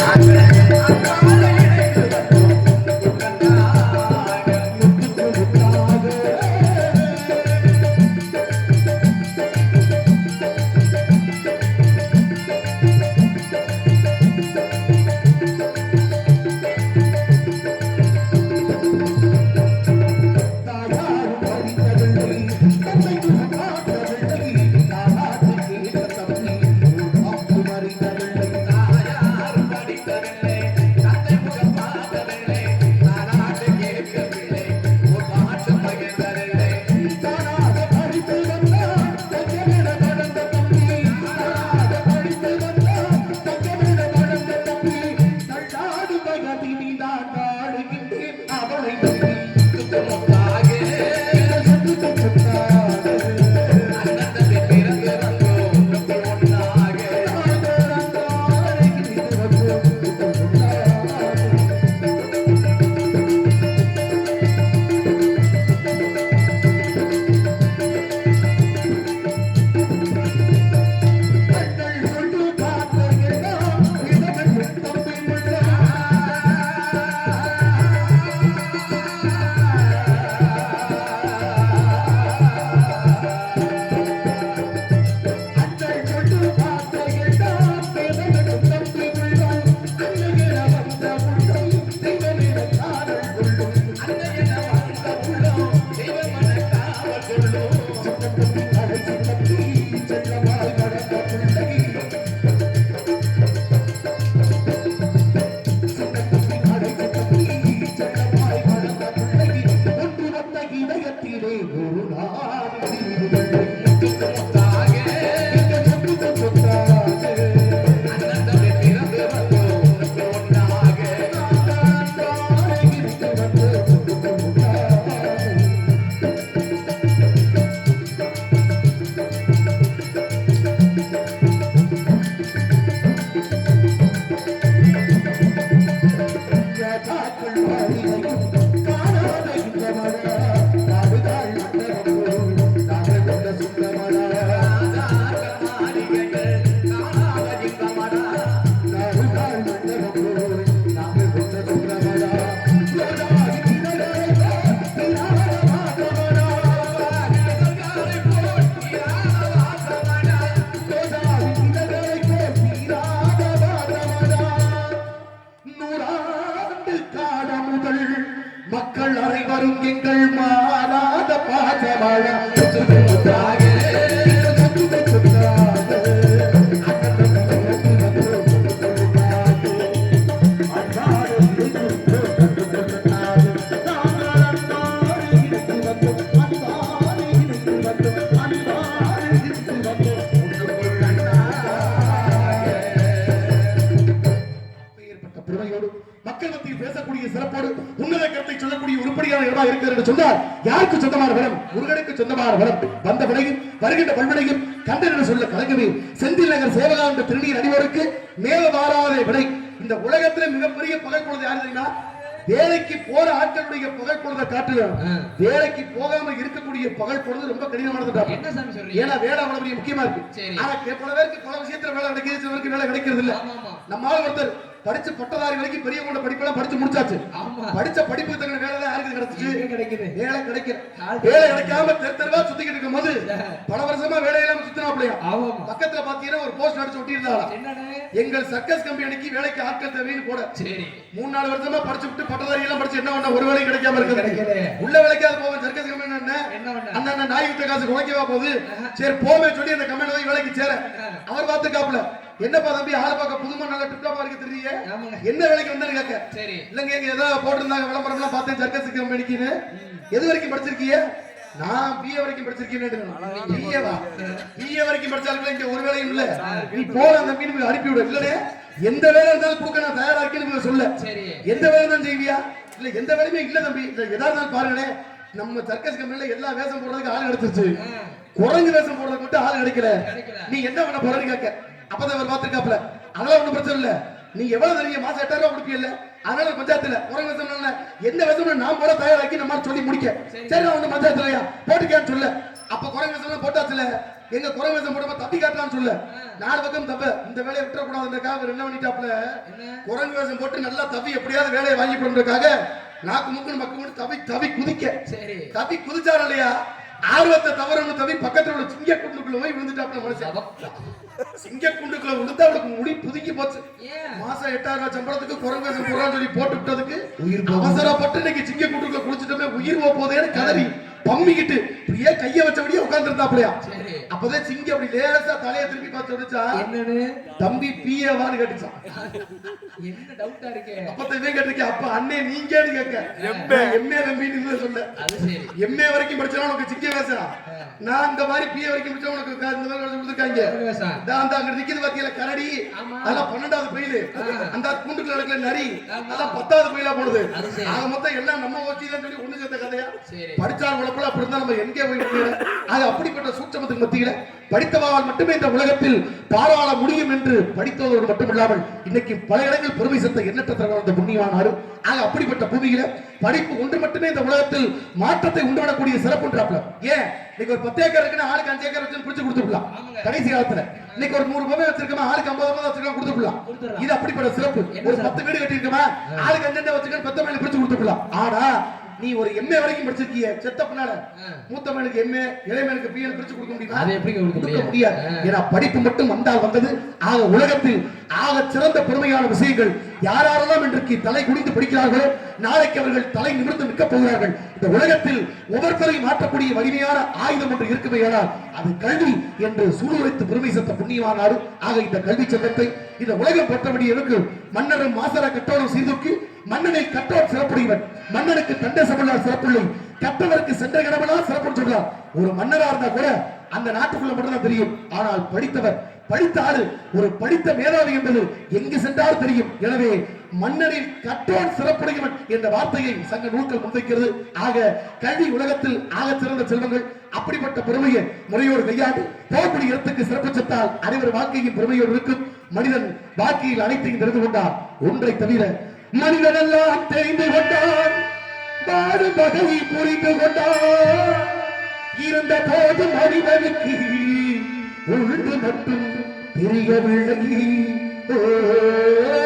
Thank you. மக்கள் அனைவரும் எங்கள் மாறாத பாசமழ உருப்படியான இடமா இருக்கிறது என்று சொன்னால் யாருக்கு சொந்தமான வரம்? முருகனுக்கு சொந்தமான வரம். வந்த வினையும் வருகின்ற பல்வினையும் கண்டன சொல்ல கலங்கவே செந்தில் நகர் சேவகாந்த திருநீர் அடிவோருக்கு மேல மாறாத வினை இந்த உலகத்திலே மிகப்பெரிய பகை பொழுது யாரு தெரியுமா? வேலைக்கு போற ஆட்களுடைய பகல் பொழுதை காட்டுகிறோம் வேலைக்கு போகாம இருக்கக்கூடிய பகல் பொழுது ரொம்ப கடினமானது ஏன்னா வேலை அவ்வளவு முக்கியமா இருக்கு. ஆனா பல பேருக்கு பல விஷயத்துல வேலை சிலருக்கு வேலை கிடைக்கிறது இல்ல ஆமா, ஆமா. நம்ம ஆள் ஒருத்தர் படிச்சு பட்டதாரி வரைக்கும் பெரியவங்களோட படிப்பெல்லாம் படிச்சு முடிச்சாச்சு. படிச்ச படிப்புக்கு தகுந்த வேலை யாருக்கு கிடைச்சிச்சு? கிடைக்குது? வேலை கிடைக்கல. ஆள் வேலை கிடைக்காம தெரு தெருவா சுத்திக்கிட்டு இருக்கும் போது பல வருஷமா வேலை இல்லாம சுத்தினாப்லையா. பக்கத்துல பாத்தீங்கன்னா ஒரு போஸ்ட் அடிச்சு என்னன்னு எங்கள் சர்க்கஸ் கம்பெனிக்கு வேலைக்கு ஆட்கள் தேவைன்னு போட. சரி. மூணு நாலு வருஷமா படிச்சு விட்டு பட்டதாரி எல்லாம் படிச்சு என்ன பண்ண? ஒரு வேலை கிடைக்காம. இருக்கு உள்ள வேலைக்காவது போவேன் சர்க்கஸ் கம்பெனி என்ன? அந்த அண்ணன் நாய் வித்த காசு குறைக்கவா போகுது? சரி போமே சொல்லி அந்த கம்பெனி வேலைக்கு சேர. அவர் பார்த்து காப்புல என்னப்பா தம்பி ஆளை பார்க்க புதுமா என்ன வேலைக்கு வந்தேன்னு கேட்க. சரி. இல்லங்க இங்க ஏதோ போட்டிருந்தாங்க விளம்பரம்லாம் பார்த்தேன் சர்க்கஸ் கம்பெனிக்குன்னு எது வரைக்கும் படிச்சிருக்கீங்க? நான் பிஏ வரைக்கும் படிச்சிருக்கேன் பிஏவா பிஏ வரைக்கும் படிச்சாலும் இங்க ஒரு வேலையும் இல்ல. நீ அந்த மீன் அனுப்பி விடு. இல்லனே எந்த வேலை இருந்தாலும் கொடுக்க நான் தயாரா இருக்கேன்னு சொல்ல. எந்த வேலை தான் செய்வியா? இல்ல எந்த வேலையுமே இல்ல தம்பி. இல்ல எதா இருந்தாலும் பாருங்களேன் நம்ம சர்க்கஸ் கம்பெனில எல்லா வேஷம் போடுறதுக்கு ஆள் ஆ, குரங்கு வேஷம் போடுறதுக்கு மட்டும் ஆள் கிடைக்கல. கிடைக்கல. நீ என்ன பண்ண போறன்னு கேட்க. அப்பதான் அவர் பாத்துருக்காப்ல அதெல்லாம் ஒண்ணும் பிரச்சனை இல்ல. நீ எவ்வளவு தரீங்க மாசம் எட்டாயிரம் ரூபாய் கொடுப்பீல்ல? அதனால பஞ்சாயத்துல வேஷம் இல்ல எந்த வேஷம் நான் போட தயாராக்கி நம்ம சொல்லி முடிக்க. சரி. நான் ஒண்ணு பஞ்சாயத்துலயா? போட்டுக்கேன்னு சொல்ல அப்ப குறை வேஷம் போட்டாச்சுல? எங்க குறை வேஷம் போட்டப்ப தப்பி காட்டலாம்னு சொல்ல நாலு பக்கம் தப்ப. இந்த வேலையை விட்டுறக்கூடாதுன்றக்காக என்ன பண்ணிட்டாப்ல குரங்கு வேஷம் போட்டு நல்லா தவி எப்படியாவது வேலையை வாங்கி கொடுன்றதுக்காக நாக்கு மக்கு முன்னு தவி தவி குதிக்க. சரி. தவி குதிச்சாரு இல்லையா? ஆர்வத்தை தவறன்னு தவி பக்கத்துல உள்ள சிங்க குண்டுக்குள்ள போய் விழுந்துட்டாப்ல மனுஷன். சிங்க குண்டுக்குள்ள விழுந்து அவளுக்கு முடி புதுக்கி போச்சு. ஏன்? மாசம் எட்டாயிரம் சம்பளத்துக்கு குரங்கு போறான்னு சொல்லி போட்டு விட்டதுக்கு. அவசரப்பட்டு இன்னைக்கு சிங்க குண்டுக்குள்ள குளிச்சுட்டோமே உயிர் போதேன்னு கதறி பம்மிக்கிட்டு இப்படியே கைய வச்சபடியே உட்கார்ந்து இருந்தாப்லையா சரி. அப்பதான் சிங்க அப்படி லேசா தலையை திருப்பி பார்த்து சொல்லிச்சா என்னன்னு தம்பி பிஏவான்னு கேட்டுச்சான் என்ன டவுட்டா இருக்கே? அப்பத்தவே கேட்டிருக்கேன் அப்ப அண்ணே நீங்கன்னு கேட்க எம்ஏ தம்பின்னு சொல்ல அது சரி. எம்ஏ வரைக்கும் படிச்சா உனக்கு சிக்க வேசா நான் இந்த மாதிரி பிஏ வரைக்கும் படிச்சா உனக்கு இந்த மாதிரி கொடுத்துருக்காங்க. அந்த அங்க நிக்குது பாத்தீங்களா கரடி. ஆமா. அதெல்லாம் பன்னெண்டாவது பயிலு அந்த கூண்டுக்குள்ள நடக்கல நரி. அதெல்லாம் பத்தாவது பயிலா போடுது. ஆக மொத்தம் எல்லாம் நம்ம ஓச்சிதான் சொல்லி ஒண்ணு சேர்த்த கதையா? சரி. படிச்சால் உழப்புல அப்படி இருந்தா நம்ம எங்கே போய் முடியல அது அப்படிப்பட்ட சூட்சமத்துக்கு மத்தியில படித்தவால் மட்டுமே இந்த உலகத்தில் பாராள முடியும் என்று படித்ததோடு மட்டுமில்லாமல் இன்னைக்கு பல இடங்கள் பெருமை சேர்த்த எண்ணற்ற தலைவர் அந்த புண்ணியமான நாடு ஆக அப்படிப்பட்ட பூமியில படிப்பு ஒன்று மட்டுமே இந்த உலகத்தில் மாற்றத்தை உண்டாடக்கூடிய சிறப்புன்றாப்ல ஏன்? இன்னைக்கு ஒரு பத்து ஏக்கர் இருக்குன்னா ஆளுக்கு அஞ்சு ஏக்கர் வச்சு பிடிச்சு ஆமாங்க. கடைசி காலத்துல. இன்னைக்கு ஒரு நூறு பொம்மை வச்சிருக்கோமா? ஆளுக்கு ஐம்பது பொம்மை வச்சிருக்கோம்? கொடுத்துடலாம். இது அப்படிப்பட்ட சிறப்பு. ஒரு? பத்து வீடு கட்டியிருக்கோமா? ஆளுக்கு அஞ்சு வச்சுக்க பத்து மேல பிடிச்சு கொடுத்துடலாம். ஆனா நீ ஒரு எம்ஏ வரைக்கும் படிச்சிருக்கிய. செத்த பின்னால ஆ. மூத்த மேலுக்கு எம்ஏ இளையமேனுக்கு பிஎல் பிரிச்சு கொடுக்க முடியுமா? அதை எப்படி கொடுக்க? முடியாது. ஏன்னா படிப்பு மட்டும் வந்தால் வந்தது. ஆக உலகத்தில் ஆக சிறந்த பெருமையான விஷயங்கள் யாரெல்லாம் இன்றைக்கு தலை குனிந்து படிக்கிறார்களோ நாளைக்கு அவர்கள் தலை நிமிர்ந்து நிற்க போகிறார்கள். இந்த உலகத்தில் ஒவ்வொருத்தரையும் மாற்றக்கூடிய வலிமையான ஆயுதம் ஒன்று இருக்குமே ஆனால் அது கல்வி என்று சூழ்நிலைத்து பெருமை சேர்த்த புண்ணியமான நாடு ஆக இந்த கல்வி சட்டத்தை இந்த உலகம் போற்றபடி இருக்கு மன்னரும் மாசர கட்டோரும் சீர்தூக்கி மன்னனை கட்டோர் சிறப்புடையவன். மன்னனுக்கு தண்டை சமலார் சிறப்பில்லை கட்டவருக்கு சென்ற கடவுளா சிறப்பு சொல்றார் ஒரு மன்னரா இருந்தா கூட அந்த நாட்டுக்குள்ள மட்டும்தான் தெரியும். ஆனால் படித்தவர் படித்த ஆளு ஒரு படித்த மேதாவி என்பது எங்கு சென்றாலும் தெரியும். எனவே மன்னரின் கற்றோன் சிறப்புடையவன் என்ற வார்த்தையை சங்க நூல்கள் முன்வைக்கிறது. ஆக கல்வி உலகத்தில் ஆக சிறந்த செல்வங்கள். அப்படிப்பட்ட பெருமையை முறையோடு கையாண்டு போகக்கூடிய இடத்துக்கு சிறப்பு செத்தால் அனைவர் வாழ்க்கையின் பெருமையோடு இருக்கும். மனிதன் வாழ்க்கையில் அனைத்தையும் தெரிந்து கொண்டார் ஒன்றை தவிர மனிதனெல்லாம் தெரிந்து கொண்டான். வாழும் வகையை புரிந்து கொண்டான். இருந்த போது மனிதனுக்கு உண்டு மட்டும் தெரியவில்லை ஓ